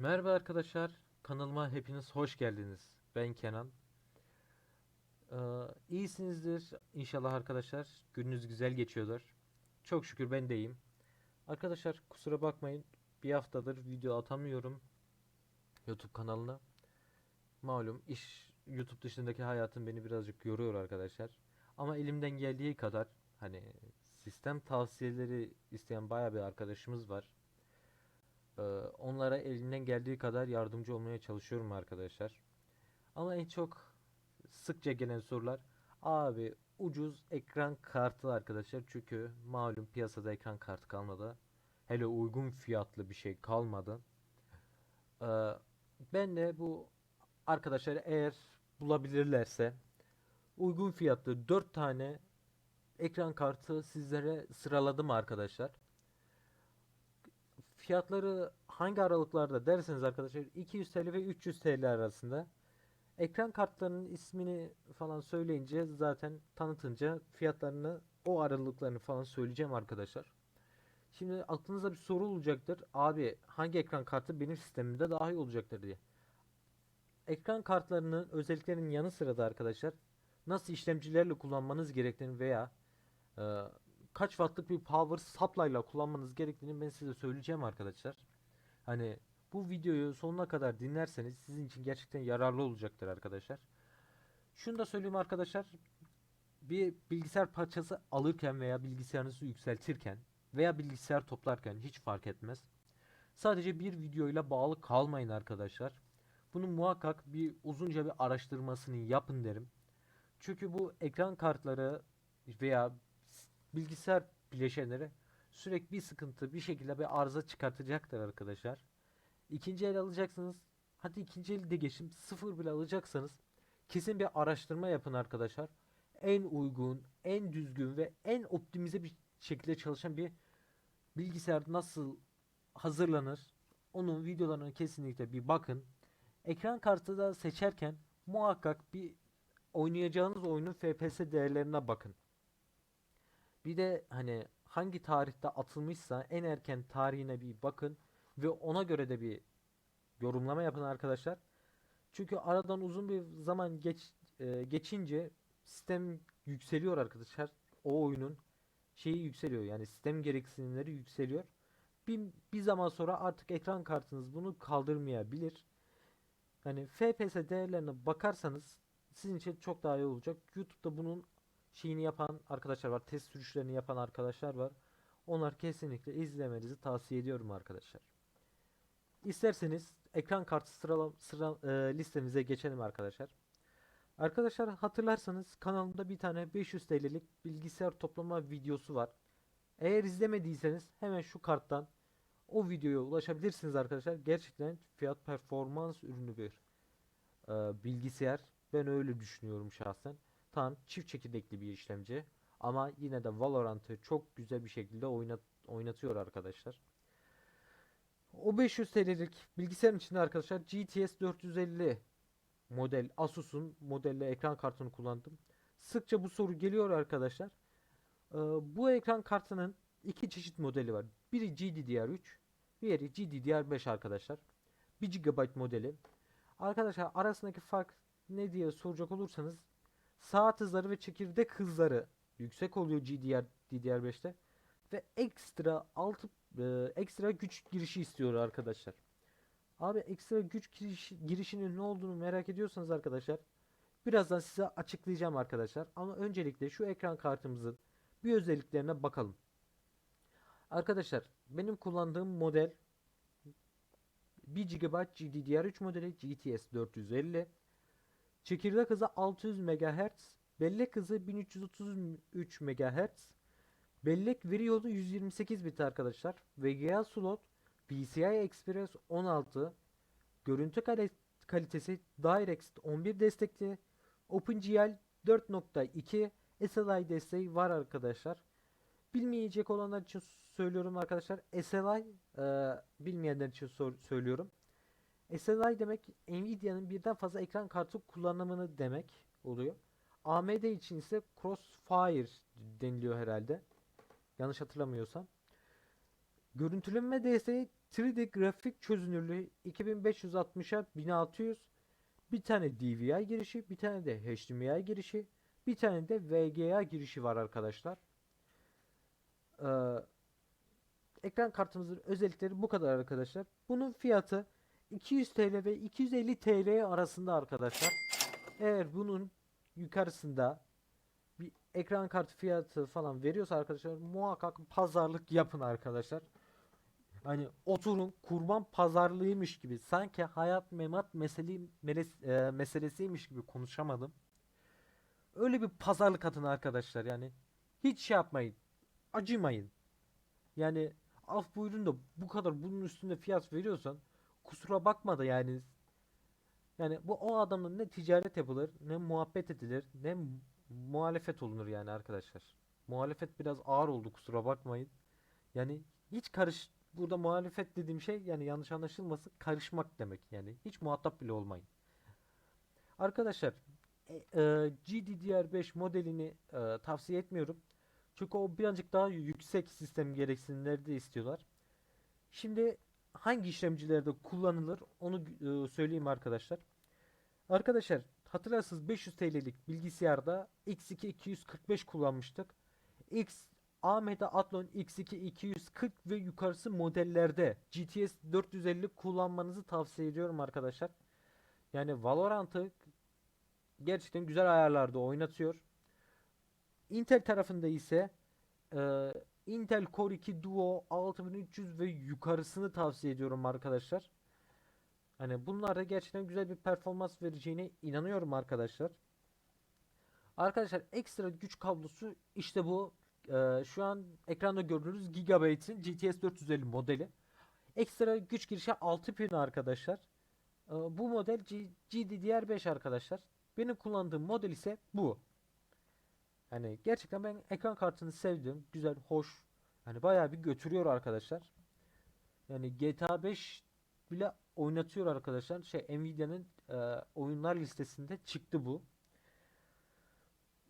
Merhaba arkadaşlar, kanalıma hepiniz hoş geldiniz. Ben Kenan. Ee, iyisinizdir inşallah arkadaşlar. Gününüz güzel geçiyordur. Çok şükür ben de iyiyim. Arkadaşlar kusura bakmayın. Bir haftadır video atamıyorum. YouTube kanalına. Malum iş YouTube dışındaki hayatım beni birazcık yoruyor arkadaşlar. Ama elimden geldiği kadar hani sistem tavsiyeleri isteyen baya bir arkadaşımız var. Ee, onlara elinden geldiği kadar yardımcı olmaya çalışıyorum arkadaşlar. Ama en çok sıkça gelen sorular abi ucuz ekran kartı arkadaşlar. Çünkü malum piyasada ekran kartı kalmadı. Hele uygun fiyatlı bir şey kalmadı. Ee, ben de bu arkadaşlar eğer bulabilirlerse uygun fiyatlı 4 tane ekran kartı sizlere sıraladım arkadaşlar. Fiyatları hangi aralıklarda derseniz arkadaşlar 200 TL ve 300 TL arasında. Ekran kartlarının ismini falan söyleyince zaten tanıtınca fiyatlarını o aralıklarını falan söyleyeceğim arkadaşlar. Şimdi aklınıza bir soru olacaktır. Abi hangi ekran kartı benim sistemimde daha iyi olacaktır diye. Ekran kartlarının özelliklerinin yanı sıra da arkadaşlar nasıl işlemcilerle kullanmanız gerektiğini veya e, kaç wattlık bir power supply ile kullanmanız gerektiğini ben size söyleyeceğim arkadaşlar. Hani bu videoyu sonuna kadar dinlerseniz sizin için gerçekten yararlı olacaktır arkadaşlar. Şunu da söyleyeyim arkadaşlar. Bir bilgisayar parçası alırken veya bilgisayarınızı yükseltirken veya bilgisayar toplarken hiç fark etmez. Sadece bir videoyla bağlı kalmayın arkadaşlar. Bunu muhakkak bir uzunca bir araştırmasını yapın derim. Çünkü bu ekran kartları veya bilgisayar bileşenleri sürekli bir sıkıntı bir şekilde bir arıza çıkartacaktır arkadaşlar. İkinci el alacaksınız. Hadi ikinci eli de geçin. Sıfır bile alacaksanız kesin bir araştırma yapın arkadaşlar. En uygun, en düzgün ve en optimize bir şekilde çalışan bir bilgisayar nasıl hazırlanır? Onun videolarına kesinlikle bir bakın. Ekran kartı da seçerken muhakkak bir oynayacağınız oyunun FPS değerlerine bakın. Bir de hani hangi tarihte atılmışsa en erken tarihine bir bakın ve ona göre de bir yorumlama yapın arkadaşlar. Çünkü aradan uzun bir zaman geç e, geçince sistem yükseliyor arkadaşlar. O oyunun şeyi yükseliyor. Yani sistem gereksinimleri yükseliyor. Bir, bir zaman sonra artık ekran kartınız bunu kaldırmayabilir. Yani FPS değerlerine bakarsanız sizin için çok daha iyi olacak. YouTube'da bunun şeyini yapan arkadaşlar var. Test sürüşlerini yapan arkadaşlar var. Onlar kesinlikle izlemenizi tavsiye ediyorum arkadaşlar. İsterseniz ekran kartı sırala, sıra e, listemize geçelim arkadaşlar. Arkadaşlar hatırlarsanız kanalımda bir tane 500 TL'lik bilgisayar toplama videosu var. Eğer izlemediyseniz hemen şu karttan o videoya ulaşabilirsiniz arkadaşlar. Gerçekten fiyat performans ürünü bir e, bilgisayar. Ben öyle düşünüyorum şahsen. Tam çift çekirdekli bir işlemci. Ama yine de Valorant'ı çok güzel bir şekilde oynat oynatıyor arkadaşlar. O 500 TL'lik bilgisayarın içinde arkadaşlar GTS 450 model Asus'un modelle ekran kartını kullandım. Sıkça bu soru geliyor arkadaşlar. Ee, bu ekran kartının iki çeşit modeli var. Biri GDDR3, diğeri GDDR5 arkadaşlar. 1 GB modeli. Arkadaşlar arasındaki fark ne diye soracak olursanız saat hızları ve çekirdek hızları yüksek oluyor GDR DDR5'te ve ekstra altı e, ekstra güç girişi istiyor arkadaşlar. Abi ekstra güç giriş, girişinin ne olduğunu merak ediyorsanız arkadaşlar birazdan size açıklayacağım arkadaşlar. Ama öncelikle şu ekran kartımızın bir özelliklerine bakalım. Arkadaşlar benim kullandığım model 1 GB GDDR3 modeli GTS 450 Çekirdek hızı 600 MHz, bellek hızı 1333 MHz, bellek veri yolu 128 bit arkadaşlar. VGA slot PCI Express 16, görüntü kal- kalitesi DirectX 11 destekli, OpenGL 4.2 SLI desteği var arkadaşlar. Bilmeyecek olanlar için söylüyorum arkadaşlar. SLI e, bilmeyenler için söylüyorum. SLI demek Nvidia'nın birden fazla ekran kartı kullanımını demek oluyor. AMD için ise Crossfire deniliyor herhalde. Yanlış hatırlamıyorsam. Görüntüleme desteği 3D grafik çözünürlüğü 2560'a 1600. Bir tane DVI girişi, bir tane de HDMI girişi, bir tane de VGA girişi var arkadaşlar. Ee, ekran kartımızın özellikleri bu kadar arkadaşlar. Bunun fiyatı 200 TL ve 250 TL arasında arkadaşlar. Eğer bunun yukarısında bir ekran kartı fiyatı falan veriyorsa arkadaşlar muhakkak pazarlık yapın arkadaşlar. Hani oturun kurban pazarlığıymış gibi sanki hayat memat mesele, meles- e, meselesiymiş gibi konuşamadım. Öyle bir pazarlık atın arkadaşlar yani. Hiç şey yapmayın. Acımayın. Yani af buyurun da bu kadar bunun üstünde fiyat veriyorsan kusura bakma da yani yani bu o adamla ne ticaret yapılır ne muhabbet edilir ne mu- muhalefet olunur yani arkadaşlar. Muhalefet biraz ağır oldu kusura bakmayın. Yani hiç karış burada muhalefet dediğim şey yani yanlış anlaşılmasın karışmak demek yani hiç muhatap bile olmayın. Arkadaşlar e, e, GDDR5 modelini e, tavsiye etmiyorum. Çünkü o birazcık daha yüksek sistem gereksinimleri de istiyorlar. Şimdi hangi işlemcilerde kullanılır onu e, söyleyeyim arkadaşlar. Arkadaşlar hatırlarsınız 500 TL'lik bilgisayarda X2 245 kullanmıştık. X AMD Athlon X2 240 ve yukarısı modellerde GTS 450 kullanmanızı tavsiye ediyorum arkadaşlar. Yani Valorant'ı gerçekten güzel ayarlarda oynatıyor. Intel tarafında ise e, Intel Core 2 Duo 6300 ve yukarısını tavsiye ediyorum arkadaşlar. Hani bunlar da gerçekten güzel bir performans vereceğine inanıyorum arkadaşlar. Arkadaşlar ekstra güç kablosu işte bu. Ee, şu an ekranda gördüğünüz Gigabyte'in GTS 450 modeli. Ekstra güç girişi 6 pin arkadaşlar. Ee, bu model G- GDDR5 arkadaşlar. Benim kullandığım model ise bu. Hani gerçekten ben ekran kartını sevdim. Güzel, hoş. Hani bayağı bir götürüyor arkadaşlar. Yani GTA 5 bile oynatıyor arkadaşlar. Şey Nvidia'nın e, oyunlar listesinde çıktı bu.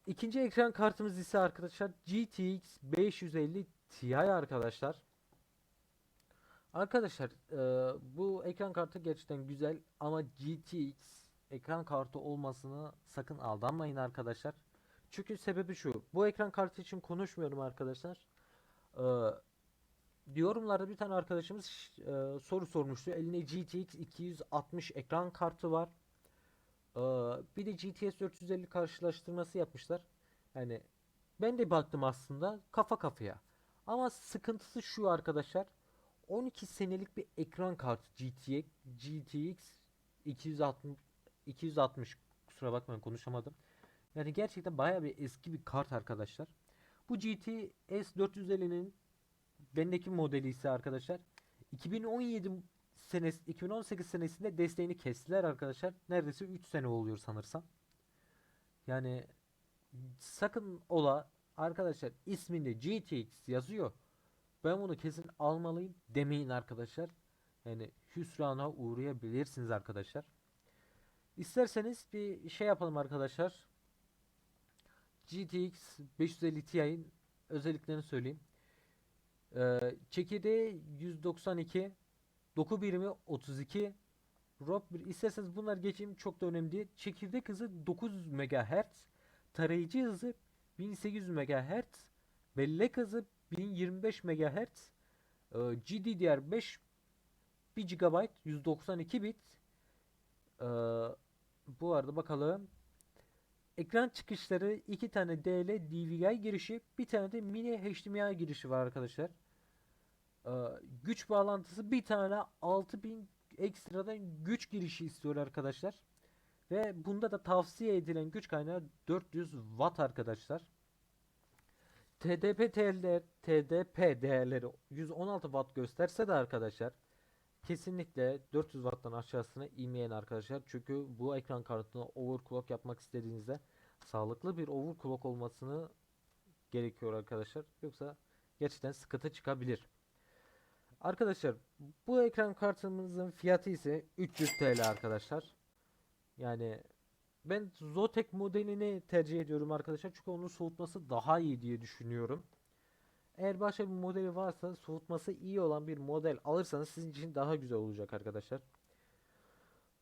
İkinci ekran kartımız ise arkadaşlar GTX 550 Ti arkadaşlar. Arkadaşlar e, bu ekran kartı gerçekten güzel ama GTX ekran kartı olmasını sakın aldanmayın arkadaşlar. Çünkü sebebi şu. Bu ekran kartı için konuşmuyorum arkadaşlar. E, yorumlarda bir tane arkadaşımız e, soru sormuştu. Eline GTX 260 ekran kartı var. Ee, bir de GTS 450 karşılaştırması yapmışlar. Yani ben de baktım aslında kafa kafaya. Ama sıkıntısı şu arkadaşlar. 12 senelik bir ekran kartı GTX GTX 260 260 kusura bakmayın konuşamadım. Yani gerçekten bayağı bir eski bir kart arkadaşlar. Bu GTS 450'nin bendeki modeli ise arkadaşlar 2017 senesi 2018 senesinde desteğini kestiler arkadaşlar. Neredeyse 3 sene oluyor sanırsam. Yani sakın ola arkadaşlar isminde GTX yazıyor. Ben bunu kesin almalıyım demeyin arkadaşlar. Yani hüsrana uğrayabilirsiniz arkadaşlar. İsterseniz bir şey yapalım arkadaşlar. GTX 550 Ti'nin özelliklerini söyleyeyim. Ee, çekirdeği 192 Doku birimi 32. Rob bir isterseniz bunlar geçeyim çok da önemli değil. Çekirdek hızı 900 MHz. Tarayıcı hızı 1800 MHz. Bellek hızı 1025 MHz. Ee, GDDR5 1 GB 192 bit. Ee, bu arada bakalım. Ekran çıkışları 2 tane DL DVI girişi, bir tane de mini HDMI girişi var arkadaşlar. Ee, güç bağlantısı bir tane 6000 ekstradan güç girişi istiyor arkadaşlar. Ve bunda da tavsiye edilen güç kaynağı 400 watt arkadaşlar. TDP değerler, TDP değerleri 116 watt gösterse de arkadaşlar kesinlikle 400 watt'tan aşağısına inmeyen arkadaşlar. Çünkü bu ekran kartına overclock yapmak istediğinizde sağlıklı bir overclock olmasını gerekiyor arkadaşlar. Yoksa gerçekten sıkıntı çıkabilir. Arkadaşlar bu ekran kartımızın fiyatı ise 300 TL arkadaşlar. Yani ben Zotac modelini tercih ediyorum arkadaşlar. Çünkü onun soğutması daha iyi diye düşünüyorum. Eğer başka bir modeli varsa soğutması iyi olan bir model alırsanız sizin için daha güzel olacak arkadaşlar.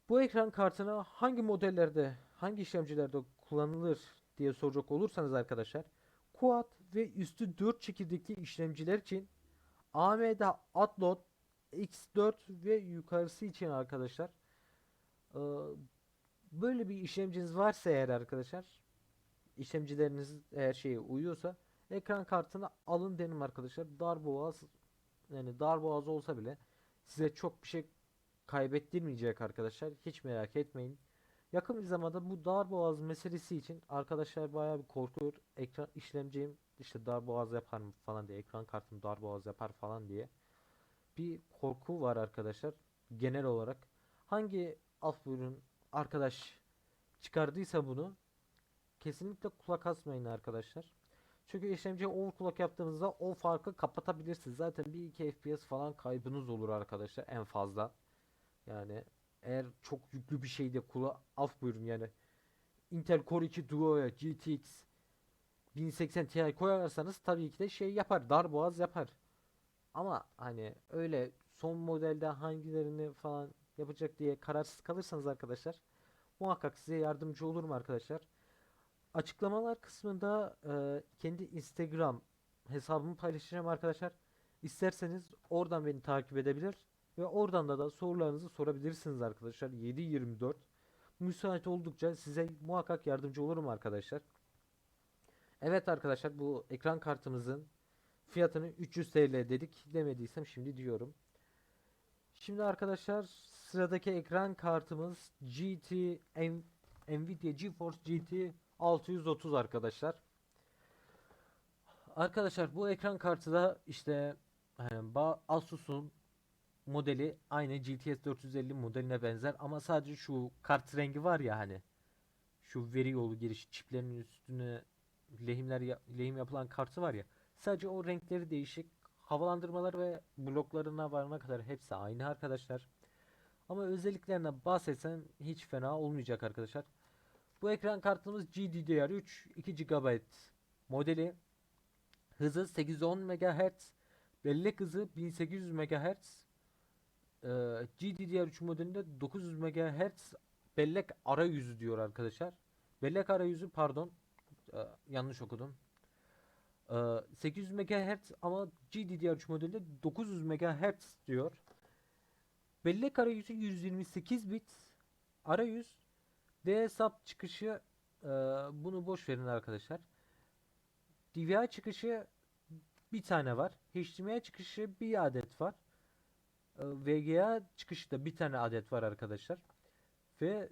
Bu ekran kartını hangi modellerde, hangi işlemcilerde kullanılır diye soracak olursanız arkadaşlar Quad ve üstü 4 çekirdekli işlemciler için AMD Athlon X4 ve yukarısı için arkadaşlar eee, böyle bir işlemciniz varsa eğer arkadaşlar işlemcileriniz eğer şeye uyuyorsa ekran kartını alın derim arkadaşlar. Darboğaz yani darboğaz olsa bile size çok bir şey kaybettirmeyecek arkadaşlar. Hiç merak etmeyin. Yakın bir zamanda bu darboğaz meselesi için arkadaşlar bayağı bir korkuyor. Ekran işlemcim işte darboğaz yapar mı falan diye ekran kartım darboğaz yapar falan diye bir korku var arkadaşlar genel olarak. Hangi af buyurun arkadaş çıkardıysa bunu kesinlikle kulak asmayın arkadaşlar. Çünkü işlemciye overclock yaptığınızda o farkı kapatabilirsiniz. Zaten bir iki FPS falan kaybınız olur arkadaşlar en fazla. Yani eğer çok yüklü bir şeyde kula af buyurun yani Intel Core 2 Duo'ya GTX 1080 Ti koyarsanız tabii ki de şey yapar darboğaz yapar. Ama hani öyle son modelde hangilerini falan yapacak diye kararsız kalırsanız arkadaşlar muhakkak size yardımcı olurum arkadaşlar. Açıklamalar kısmında e, kendi Instagram hesabımı paylaşacağım arkadaşlar. İsterseniz oradan beni takip edebilir ve oradan da da sorularınızı sorabilirsiniz arkadaşlar. 7/24 müsait oldukça size muhakkak yardımcı olurum arkadaşlar. Evet arkadaşlar bu ekran kartımızın fiyatını 300 TL dedik demediysem şimdi diyorum. Şimdi arkadaşlar sıradaki ekran kartımız GT Nvidia GeForce GT 630 arkadaşlar. Arkadaşlar bu ekran kartı da işte e, Asus'un modeli aynı GTS 450 modeline benzer ama sadece şu kart rengi var ya hani şu veri yolu giriş çiplerinin üstüne lehimler lehim yapılan kartı var ya sadece o renkleri değişik havalandırmalar ve bloklarına varana kadar hepsi aynı arkadaşlar. Ama özelliklerine bahsetsem hiç fena olmayacak arkadaşlar. Bu ekran kartımız GDDR3 2 GB modeli. Hızı 810 MHz. Bellek hızı 1800 MHz. Ee, GDDR3 modelinde 900 MHz bellek arayüzü diyor arkadaşlar. Bellek arayüzü pardon. Ee, yanlış okudum. Ee, 800 MHz ama GDDR3 modelinde 900 MHz diyor. Bellek arayüzü 128 bit. Arayüz D hesap çıkışı e, bunu boş verin arkadaşlar. DVI çıkışı bir tane var. HDMI çıkışı bir adet var. E, VGA çıkışı da bir tane adet var arkadaşlar. Ve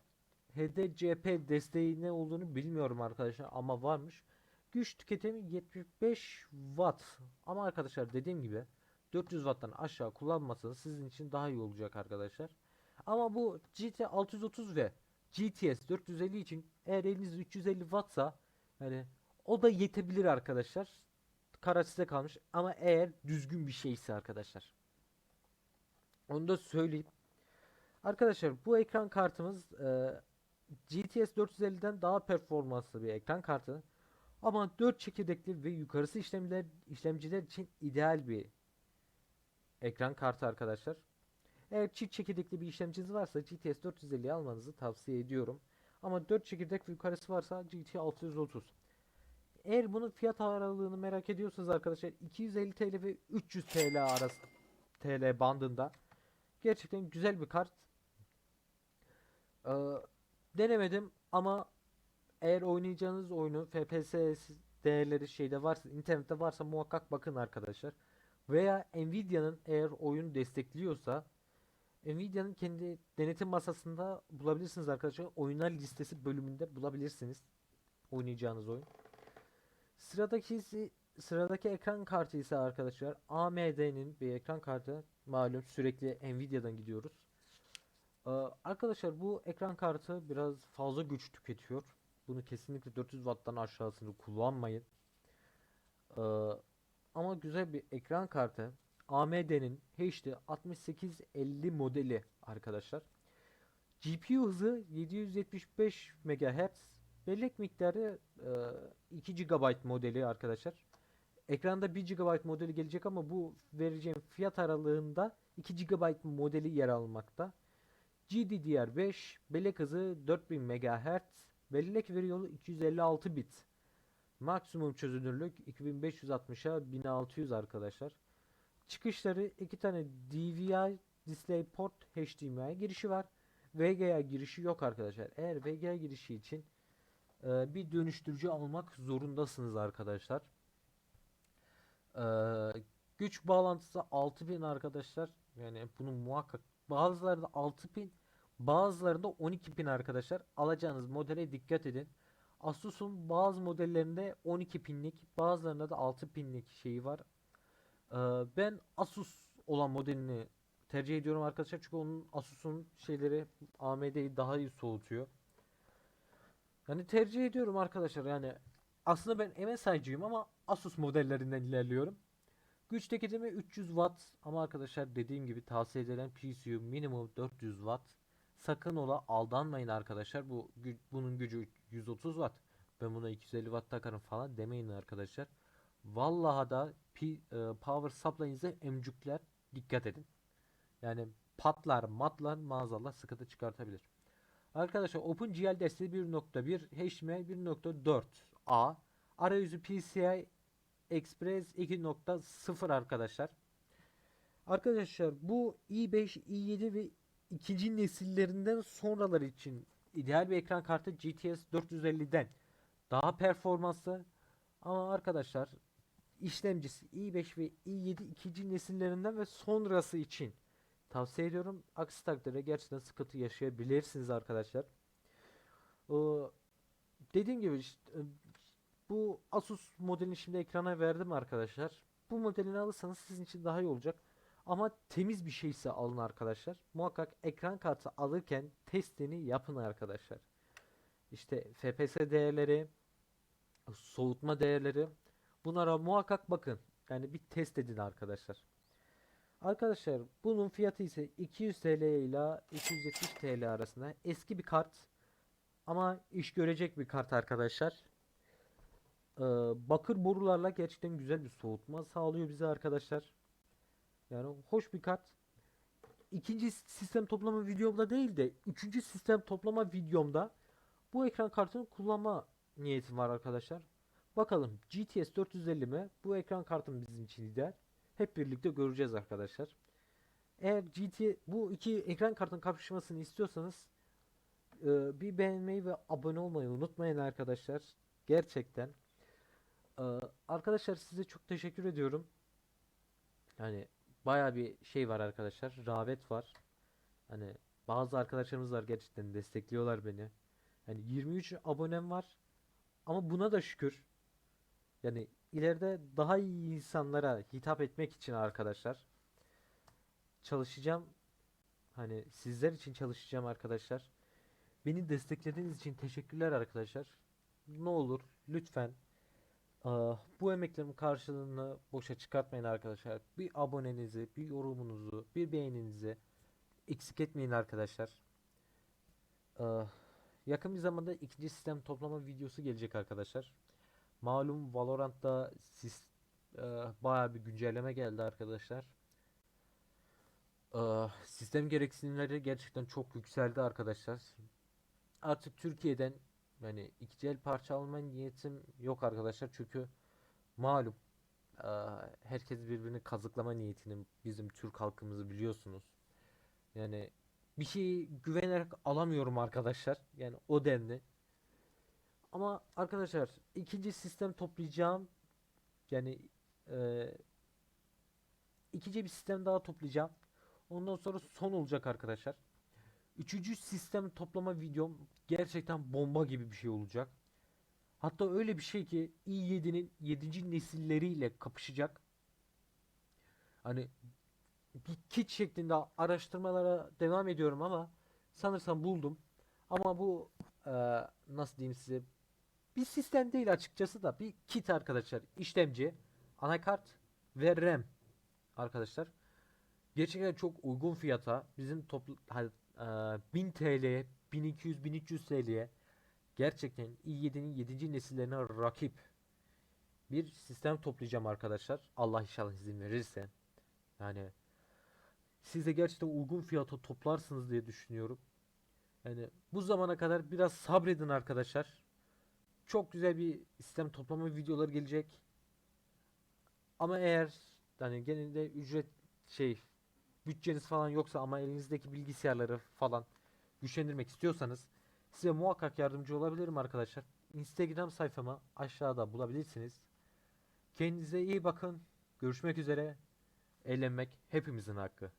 HDCP desteği ne olduğunu bilmiyorum arkadaşlar ama varmış. Güç tüketimi 75 Watt. Ama arkadaşlar dediğim gibi 400 Watt'tan aşağı kullanmasanız sizin için daha iyi olacak arkadaşlar. Ama bu GT 630 ve GTS 450 için eğer elinizde 350 Wattsa yani o da yetebilir arkadaşlar. Karar size kalmış ama eğer düzgün bir şeyse arkadaşlar. Onu da söyleyeyim. Arkadaşlar bu ekran kartımız e, GTS 450'den daha performanslı bir ekran kartı. Ama 4 çekirdekli ve yukarısı işlemciler işlemciler için ideal bir ekran kartı arkadaşlar. Eğer çift çekirdekli bir işlemciniz varsa GTS 450 almanızı tavsiye ediyorum. Ama 4 çekirdek ve yukarısı varsa GT 630. Eğer bunun fiyat aralığını merak ediyorsanız arkadaşlar 250 TL ve 300 TL arası TL bandında gerçekten güzel bir kart. Ee, denemedim ama eğer oynayacağınız oyunu FPS değerleri şeyde varsa internette varsa muhakkak bakın arkadaşlar. Veya Nvidia'nın eğer oyun destekliyorsa Nvidia'nın kendi denetim masasında bulabilirsiniz arkadaşlar. Oyunlar listesi bölümünde bulabilirsiniz oynayacağınız oyun. Sıradaki sıradaki ekran kartı ise arkadaşlar AMD'nin bir ekran kartı. Malum sürekli Nvidia'dan gidiyoruz. Ee, arkadaşlar bu ekran kartı biraz fazla güç tüketiyor. Bunu kesinlikle 400 Watt'tan aşağısını kullanmayın. Ee, ama güzel bir ekran kartı. AMD'nin HD 6850 modeli arkadaşlar. GPU hızı 775 MHz. Bellek miktarı e, 2 GB modeli arkadaşlar. ekranda 1 GB modeli gelecek ama bu vereceğim fiyat aralığında 2 GB modeli yer almakta. GDDR5, bellek hızı 4000 MHz, bellek veri yolu 256 bit. Maksimum çözünürlük 2560'a 1600 arkadaşlar. Çıkışları iki tane DVI DisplayPort HDMI girişi var. VGA girişi yok arkadaşlar. Eğer VGA girişi için e, bir dönüştürücü almak zorundasınız arkadaşlar. E, güç bağlantısı 6000 arkadaşlar. Yani bunun muhakkak bazılarında 6000 bazılarında 12000 arkadaşlar. Alacağınız modele dikkat edin. Asus'un bazı modellerinde 12 pinlik bazılarında da 6 pinlik şeyi var. Ee, ben Asus olan modelini tercih ediyorum arkadaşlar çünkü onun Asus'un şeyleri AMD'yi daha iyi soğutuyor. Yani tercih ediyorum arkadaşlar yani aslında ben MSI'cıyım ama Asus modellerinden ilerliyorum. Güç tüketimi 300 Watt ama arkadaşlar dediğim gibi tavsiye edilen PCU minimum 400 Watt. Sakın ola aldanmayın arkadaşlar. Bu bunun gücü 130 Watt. Ben buna 250 Watt takarım falan demeyin arkadaşlar. Vallahi da e, power supply'inize emcükler dikkat edin. Yani patlar matlar maazallah sıkıntı çıkartabilir. Arkadaşlar OpenGL desteği 1.1 HDMI 1.4 A arayüzü PCI Express 2.0 arkadaşlar. Arkadaşlar bu i5, i7 ve ikinci nesillerinden sonraları için ideal bir ekran kartı GTX 450'den daha performanslı ama arkadaşlar işlemcisi i5 ve i7 ikinci nesillerinden ve sonrası için tavsiye ediyorum. Aksi takdirde gerçekten sıkıntı yaşayabilirsiniz arkadaşlar. Ee, dediğim gibi işte, e, bu Asus modelini şimdi ekrana verdim arkadaşlar. Bu modelini alırsanız sizin için daha iyi olacak. Ama temiz bir şeyse alın arkadaşlar. Muhakkak ekran kartı alırken testini yapın arkadaşlar. İşte FPS değerleri, soğutma değerleri bunlara muhakkak bakın. Yani bir test edin arkadaşlar. Arkadaşlar bunun fiyatı ise 200 TL ile 270 TL arasında. Eski bir kart ama iş görecek bir kart arkadaşlar. Ee, bakır borularla gerçekten güzel bir soğutma sağlıyor bize arkadaşlar. Yani hoş bir kart. İkinci sistem toplama videomda değil de üçüncü sistem toplama videomda bu ekran kartını kullanma niyetim var arkadaşlar. Bakalım GTS 450 mi? Bu ekran kartım bizim için ideal. Hep birlikte göreceğiz arkadaşlar. Eğer GT bu iki ekran kartının kapışmasını istiyorsanız e, bir beğenmeyi ve abone olmayı unutmayın arkadaşlar. Gerçekten. E, arkadaşlar size çok teşekkür ediyorum. Yani baya bir şey var arkadaşlar. Rağbet var. Hani bazı arkadaşlarımız var gerçekten destekliyorlar beni. Yani 23 abonem var. Ama buna da şükür. Yani ileride daha iyi insanlara hitap etmek için arkadaşlar çalışacağım. Hani sizler için çalışacağım arkadaşlar. Beni desteklediğiniz için teşekkürler arkadaşlar. Ne olur lütfen ah, bu emeklerimin karşılığını boşa çıkartmayın arkadaşlar. Bir abonenizi, bir yorumunuzu, bir beğeninizi eksik etmeyin arkadaşlar. Ah, yakın bir zamanda ikinci sistem toplama videosu gelecek arkadaşlar. Malum Valorant'ta sis, e, bayağı bir güncelleme geldi arkadaşlar. E, sistem gereksinimleri gerçekten çok yükseldi arkadaşlar. Artık Türkiye'den yani ikinci el parça alma niyetim yok arkadaşlar çünkü malum e, herkes birbirini kazıklama niyetinin bizim Türk halkımızı biliyorsunuz. Yani bir şeyi güvenerek alamıyorum arkadaşlar. Yani o denli. Ama arkadaşlar ikinci sistem toplayacağım. Yani e, ikinci bir sistem daha toplayacağım. Ondan sonra son olacak arkadaşlar. Üçüncü sistem toplama videom gerçekten bomba gibi bir şey olacak. Hatta öyle bir şey ki i7'nin 7. nesilleriyle kapışacak. Hani bir kit şeklinde araştırmalara devam ediyorum ama sanırsam buldum. Ama bu e, nasıl diyeyim size bir sistem değil açıkçası da bir kit arkadaşlar. İşlemci, anakart ve RAM arkadaşlar. Gerçekten çok uygun fiyata bizim toplu hani, e, 1000 TL'ye 1200 1300 TL'ye gerçekten i7'nin 7. nesillerine rakip bir sistem toplayacağım arkadaşlar. Allah inşallah izin verirse. Yani siz de gerçekten uygun fiyata toplarsınız diye düşünüyorum. Yani bu zamana kadar biraz sabredin arkadaşlar. Çok güzel bir sistem toplama videoları gelecek. Ama eğer hani genelde ücret şey bütçeniz falan yoksa ama elinizdeki bilgisayarları falan güçlendirmek istiyorsanız size muhakkak yardımcı olabilirim arkadaşlar. Instagram sayfamı aşağıda bulabilirsiniz. Kendinize iyi bakın. Görüşmek üzere. Eğlenmek hepimizin hakkı.